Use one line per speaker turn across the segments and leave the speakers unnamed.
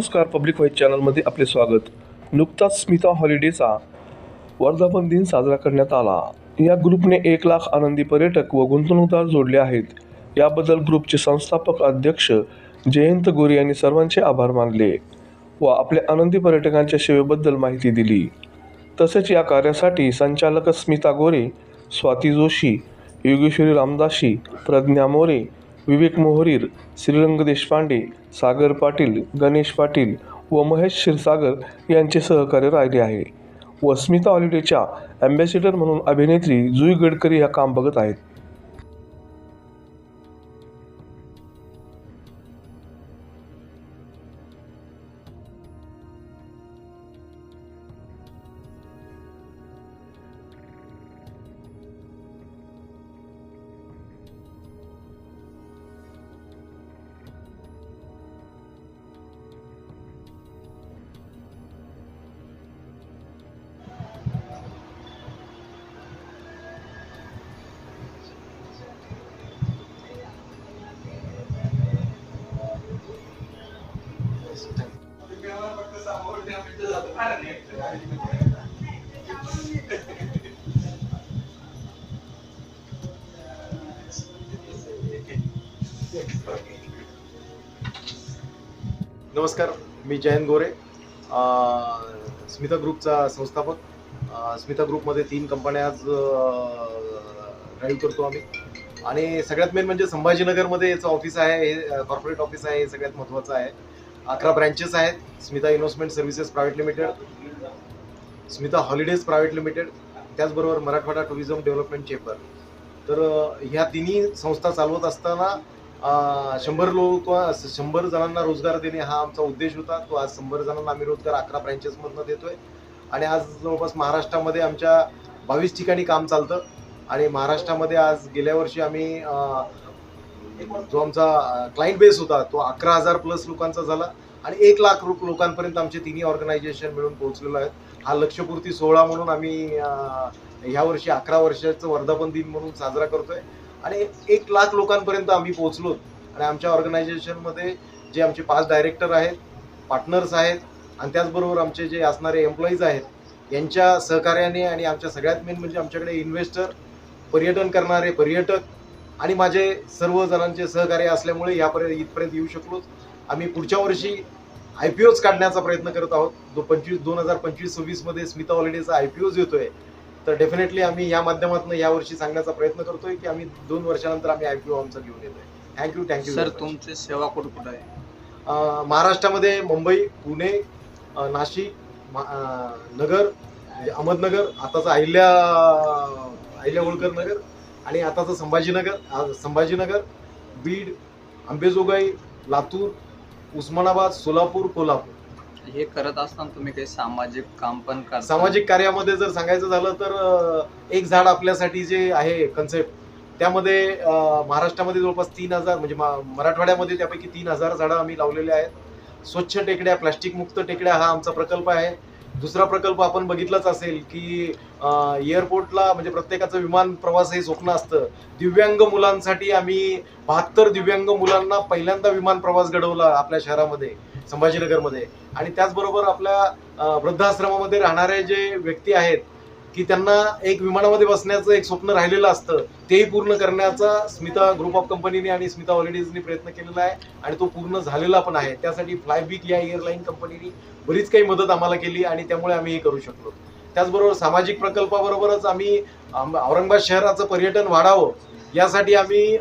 नमस्कार public vice चॅनलमध्ये आपले स्वागत. नुकताच स्मिता हॉलिडेचा वर्धापन दिन साजरा करण्यात आला. या ग्रुपने एक लाख आनंदी पर्यटक व गुंतवणूकदार जोडले आहेत. याबद्दल ग्रुपचे संस्थापक अध्यक्ष जयंत गोरे यांनी सर्वांचे आभार मानले व आपल्या आनंदी पर्यटकांच्या सेवेबद्दल माहिती दिली. तसेच या कार्यासाठी संचालक स्मिता गोरे स्वाती जोशी योगेश्वरी रामदासी प्रज्ञा मोरे विवेक मोहरीर श्रीरंग देशपांडे सागर पाटील गणेश पाटील व महेश क्षीरसागर यांचे सहकार्य राहिले आहे. व स्मिता हॉलिडेच्या ॲम्बॅसिडर म्हणून अभिनेत्री जुई गडकरी ह्या काम बघत आहेत.
नमस्कार मी जयंत गोरे स्मिता ग्रुपचा संस्थापक. स्मिता ग्रुपमध्ये तीन कंपन्या आज ड्राईव्ह करतो आम्ही. आणि सगळ्यात मेन म्हणजे संभाजीनगरमध्ये याचं ऑफिस आहे हे कॉर्पोरेट ऑफिस आहे हे सगळ्यात महत्त्वाचं आहे. अकरा ब्रँचेस आहेत. Smita investment services private limited Smita holidays private limited त्याचबरोबर मराठवाडा टुरिझम डेव्हलपमेंट चेंबर तर ह्या तिन्ही संस्था चालवत असताना शंभर लोक शंभर जणांना रोजगार देणे हा आमचा उद्देश होता. तो आज शंभर जणांना आम्ही रोजगार अकरा ब्रँचेसमधनं देतोय. आणि आज जवळपास महाराष्ट्रामध्ये आमच्या बावीस ठिकाणी काम चालतं. आणि महाराष्ट्रामध्ये आज गेल्या वर्षी आम्ही जो आमचा क्लायंट बेस होता तो अकरा हजार प्लस लोकांचा झाला आणि एक लाख लोकांपर्यंत आमचे तिन्ही ऑर्गनायझेशन मिळून पोहोचलेलो आहेत. हा लक्षपूर्ती सोहळा म्हणून आम्ही ह्या वर्षी अकरा वर्षाचं वर्धापन दिन म्हणून साजरा करतोय. आणि एक लाख लोकांपर्यंत आम्ही पोहोचलो आणि आमच्या ऑर्गनायझेशनमध्ये जे आमचे पाच डायरेक्टर आहेत पार्टनर्स आहेत आणि त्याचबरोबर आमचे जे असणारे एम्प्लॉईज आहेत यांच्या सहकार्याने आणि आमच्या सगळ्यात मेन म्हणजे आमच्याकडे इन्व्हेस्टर पर्यटन करणारे पर्यटक आणि माझे सर्व जणांचे सहकार्य असल्यामुळे यापर्यंत इथपर्यंत येऊ शकलो आम्ही पुढच्या वर्षी आय पी ओज काढण्याचा प्रयत्न करत आहोत. जो पंचवीस दोन हजार पंचवीस सव्वीसमध्ये स्मिता हॉलिडेचा आय पी ओज येतोय. तर डेफिनेटली आम्ही या माध्यमातून या वर्षी सांगण्याचा प्रयत्न करतोय की आम्ही दोन वर्षानंतर आम्ही आय पी ओ आमचा घेऊन येतोय. थँक्यू थँक्यू
सर तुमची सेवा कुठं कुठं आहे?
महाराष्ट्रामध्ये मुंबई पुणे नाशिक नगर म्हणजे अहमदनगर आताचं अहिल्या अहिल्या होळकर नगर आणि आताचं संभाजीनगर संभाजीनगर बीड अंबेजोगाई लातूर उस्मानाबाद सोलापूर कोल्हापूर.
हे करत असताना तुम्ही काही सामाजिक काम पण करता?
सामाजिक कार्यामध्ये जर सांगायचं झालं तर एक झाड आपल्यासाठी जे आहे कन्सेप्ट त्यामध्ये महाराष्ट्रामध्ये जवळपास तीन हजार म्हणजे मराठवाड्यामध्ये त्यापैकी तीन हजार झाडं आम्ही लावलेले आहेत. स्वच्छ टेकड्या प्लास्टिक मुक्त टेकड्या हा आमचा प्रकल्प आहे. दुसरा प्रकल्प आपण बघितलाच असेल की एअरपोर्टला म्हणजे प्रत्येकाचं विमान प्रवास हे स्वप्न असतं. दिव्यांग मुलांसाठी आम्ही बहात्तर दिव्यांग मुलांना पहिल्यांदा विमान प्रवास घडवला आपल्या शहरामध्ये संभाजीनगरमध्ये. आणि त्याचबरोबर आपल्या वृद्धाश्रमामध्ये राहणारे जे व्यक्ती आहेत की त्यांना एक विमानामध्ये बसण्याचं एक स्वप्न राहिलेलं असतं तेही पूर्ण करण्याचा स्मिता ग्रुप ऑफ कंपनीने आणि स्मिता हॉलिडेजने प्रयत्न केलेला आहे आणि तो पूर्ण झालेला पण आहे. त्यासाठी फ्लायबिक या एअरलाईन कंपनीने बरीच काही मदत आम्हाला केली आणि त्यामुळे आम्ही हे करू शकलो. त्याचबरोबर सामाजिक प्रकल्पाबरोबरच आम्ही औरंगाबाद शहराचं पर्यटन वाढावं यासाठी आम्ही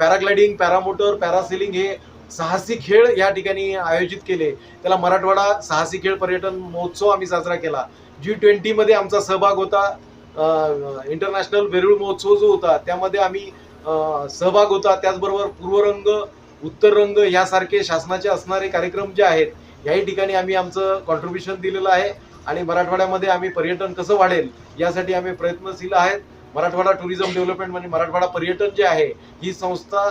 पॅराग्लायडिंग पॅरामोटर पॅरासेलिंग हे साहसी खेळ या ठिकाणी आयोजित केले. त्याला मराठवाडा साहसी खेळ पर्यटन महोत्सव आम्ही साजरा केला. जी ट्वेंटीमध्ये आमचा सहभाग होता. इंटरनॅशनल वेरूळ महोत्सव जो होता त्यामध्ये आम्ही सहभाग होता. त्याचबरोबर पूर्वरंग उत्तर रंग यासारखे शासनाचे असणारे कार्यक्रम जे आहेत याही ठिकाणी आम्ही आमचं कॉन्ट्रीब्युशन दिलेलं आहे. आणि मराठवाड्यामध्ये आम्ही पर्यटन कसं वाढेल यासाठी आम्ही प्रयत्नशील आहेत. मराठवाडा टुरिझम डेव्हलपमेंट म्हणजे मराठवाडा पर्यटन जे आहे ही संस्था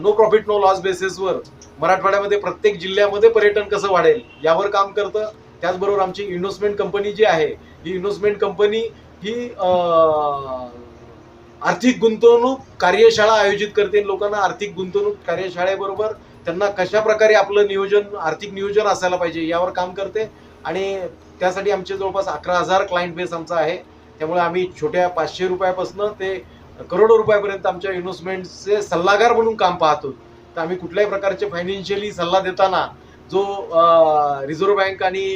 नो प्रॉफिट नो लॉस बेसिसवर मराठवाड्यामध्ये प्रत्येक जिल्ह्यामध्ये पर्यटन कसं वाढेल यावर काम करतं. त्याचबरोबर आमची इन्व्हेस्टमेंट कंपनी जी आहे ही इन्व्हेस्टमेंट कंपनी ही आर्थिक गुंतवणूक कार्यशाळा आयोजित करते. लोकांना आर्थिक गुंतवणूक कार्यशाळेबरोबर त्यांना कशा प्रकारे आपलं नियोजन आर्थिक नियोजन असायला पाहिजे यावर काम करते. आणि त्यासाठी आमचे जवळपास अकरा हजार क्लायंट बेस आमचा आहे. त्यामुळे आम्ही छोट्या पाचशे रुपयापासून ते करोडो रुपयापर्यंत आमच्या इन्व्हेस्टमेंटचे सल्लागार म्हणून काम पाहतो. तर आम्ही कुठल्याही प्रकारचे फायनान्शियली सल्ला देताना जो रिझर्व्ह बँक आणि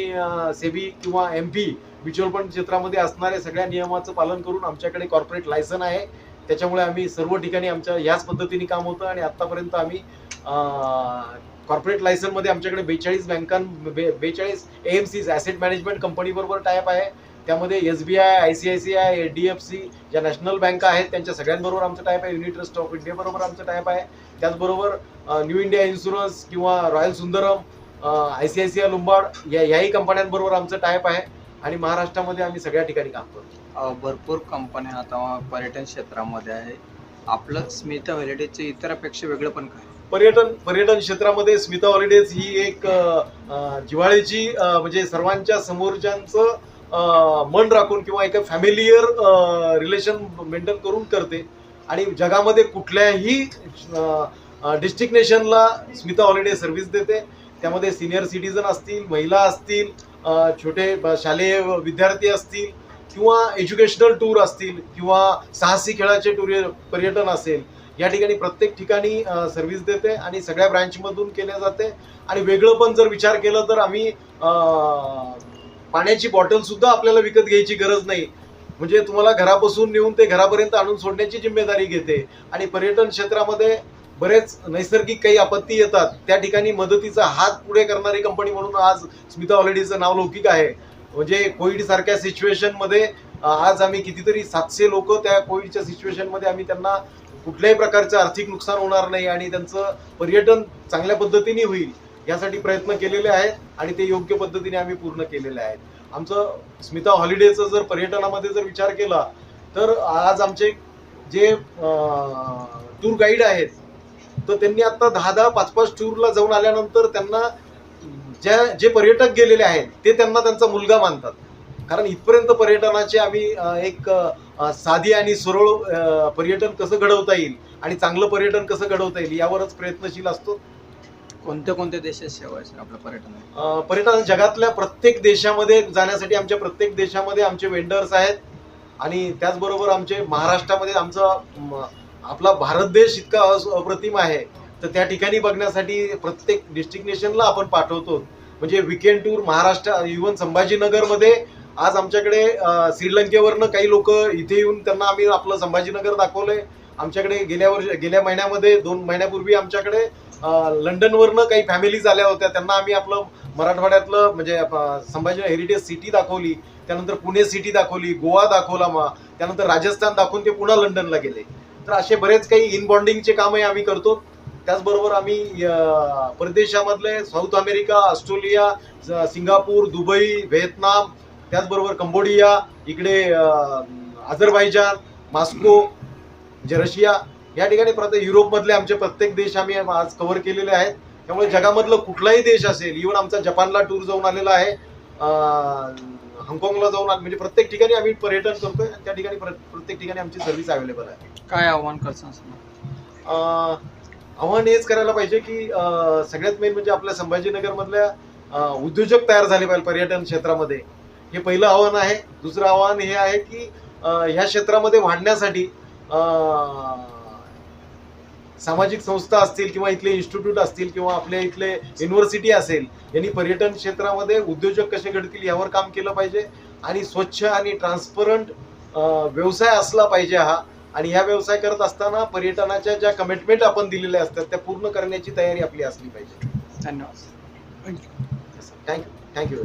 सेबी किंवा एम पी म्युच्युअल फंड क्षेत्रामध्ये असणाऱ्या सगळ्या नियमाचं पालन करून आमच्याकडे कॉर्पोरेट लायसन आहे. त्याच्यामुळे आम्ही सर्व ठिकाणी आमच्या याच पद्धतीने काम होतं आणि आतापर्यंत आम्ही कॉर्पोरेट लायसनमध्ये आमच्याकडे बेचाळीस बँकां बे बेचाळीस A M Cs asset management कंपनीबरोबर tie up आहे. त्यामध्ये S B I I C I C I H D F C ज्या नॅशनल बँका आहेत त्यांच्या सगळ्यांबरोबर आमचं टायप आहे. युनिट ट्रस्ट ऑफ इंडिया बरोबर आमचं टायप आहे. त्याचबरोबर न्यू इंडिया इन्शुरन्स किंवा royal Sundaram I C I C I Lombard या याही कंपन्यांबरोबर आमचं टायप आहे आणि महाराष्ट्रामध्ये आम्ही सगळ्या ठिकाणी काम करतो.
भरपूर कंपन्या आता पर्यटन क्षेत्रामध्ये आहे. आपलं स्मिता व्हॅलिटीचे इतरापेक्षा वेगळं पण काय?
पर्यटन पर्यटन क्षेत्रामध्ये स्मिता हॉलिडेज ही एक अ, म्हणजे सर्वांच्या समोरच्यांचं मन राखून किंवा एका फॅमिलियर रिलेशन मेंटेन करून करते. आणि जगामध्ये कुठल्याही डिस्टिग्नेशनला स्मिता हॉलिडे सर्व्हिस देते. त्यामध्ये सिनियर सिटीजन असतील महिला असतील छोटे ब- शालेय विद्यार्थी असतील किंवा एज्युकेशनल टूर असतील किंवा साहसी खेळाचे टूर पर्यटन असेल या ठिकाणी प्रत्येक ठिकाणी सर्व्हिस देते आणि सगळ्या ब्रँचमधून केले जाते. आणि वेगळं पण जर विचार केला तर आम्ही पाण्याची बॉटलसुद्धा आपल्याला विकत घ्यायची गरज नाही. म्हणजे तुम्हाला घरापासून नेऊन ते घरापर्यंत आणून सोडण्याची जिम्मेदारी घेते. आणि पर्यटन क्षेत्रामध्ये बरेच नैसर्गिक काही आपत्ती येतात. त्या ठिकाणी मदतीचा हात पुढे करणारी कंपनी म्हणून आज स्मिता ऑलरेडीचं नाव लौकिक आहे. म्हणजे कोविड सारख्या सिच्युएशनमध्ये आज आम्ही कितीतरी सातशे लोक त्या कोविडच्या सिच्युएशनमध्ये आम्ही त्यांना कुठल्याही प्रकारचं आर्थिक नुकसान होणार नाही आणि त्यांचं पर्यटन चांगल्या पद्धतीने होईल यासाठी प्रयत्न केलेले आहेत आणि ते योग्य पद्धतीने आम्ही पूर्ण केलेले आहेत. आमचं स्मिता हॉलिडेचं जर पर्यटनामध्ये जर विचार केला तर आज आमचे जे टूर गाईड आहेत तर त्यांनी आता दहा दहा पाच पाच टूरला जाऊन आल्यानंतर त्यांना ज्या जे पर्यटक गेलेले आहेत ते त्यांना त्यांचा मुलगा मानतात. कारण इथपर्यंत पर्यटनाचे आम्ही एक साधी आणि सरळ पर्यटन कसं घडवता येईल आणि चांगलं पर्यटन कसं घडवता येईल यावरच प्रयत्नशील असतो.
कोणत्या कोणत्या देशात सेवा आहे आपलं पर्यटन?
पर्यटन जगातल्या प्रत्येक देशामध्ये जाण्यासाठी आमच्या प्रत्येक देशामध्ये आमचे वेंडर्स आहेत आणि त्याचबरोबर आमचे महाराष्ट्रामध्ये आमचा आपला भारत देश इतका अप्रतिम आहे तर त्या ठिकाणी बघण्यासाठी प्रत्येक डेस्टिनेशनला आपण पाठवतो. म्हणजे विकेंड टूर महाराष्ट्र इव्हन संभाजीनगरमध्ये आज आमच्याकडे श्रीलंकेवरनं काही लोक इथे येऊन त्यांना आम्ही आपलं संभाजीनगर दाखवलंय. आमच्याकडे गेल्या वर्ष गेल्या महिन्यामध्ये दोन महिन्यापूर्वी आमच्याकडे लंडनवरनं काही फॅमिलीज आल्या होत्या. त्यांना आम्ही आपलं मराठवाड्यातलं म्हणजे संभाजी हेरिटेज सिटी दाखवली. त्यानंतर पुणे सिटी दाखवली गोवा दाखवला मग त्यानंतर राजस्थान दाखवून ते पुन्हा लंडनला गेले. तर असे बरेच काही इनबॉन्डिंगचे कामही आम्ही करतो. त्याचबरोबर आम्ही परदेशामधले South America Australia Singapore Dubai Vietnam त्याचबरोबर कंबोडिया इकडे अं, अझरबैजान मास्को जे रशिया या ठिकाणी प्रत्येक युरोपमधले आमचे प्रत्येक देश आम्ही आज कव्हर केलेले आहेत. त्यामुळे जगामधलं कुठलाही देश असेल इव्हन आमचा जपानला टूर जाऊन आलेला आहे हाँगकाँगला जाऊन आले. म्हणजे प्रत्येक ठिकाणी आम्ही पर्यटन करतोय आणि त्या ठिकाणी प्र- प्रत्येक ठिकाणी आमची सर्व्हिस अवेलेबल आहे.
काय आव्हान करसान
आव्हान हेच करायला पाहिजे की सगळ्यात मेन म्हणजे आपल्या संभाजीनगरमधल्या उद्योजक तयार झाले पाहिजे पर्यटन क्षेत्रामध्ये. हे पहिलं आव्हान आहे. दुसरं आव्हान हे आहे की ह्या क्षेत्रामध्ये वाढण्यासाठी अं, सामाजिक संस्था असतील किंवा इथले इन्स्टिट्यूट असतील किंवा आपल्या इथले युनिव्हर्सिटी असेल यांनी पर्यटन क्षेत्रामध्ये उद्योजक कसे घडतील यावर काम केलं पाहिजे. आणि स्वच्छ आणि ट्रान्सपरंट व्यवसाय असला पाहिजे हा. आणि ह्या व्यवसाय करत असताना पर्यटनाच्या ज्या कमिटमेंट आपण दिलेल्या असतात त्या पूर्ण करण्याची तयारी आपली असली पाहिजे.
धन्यवाद.
Thank you thank you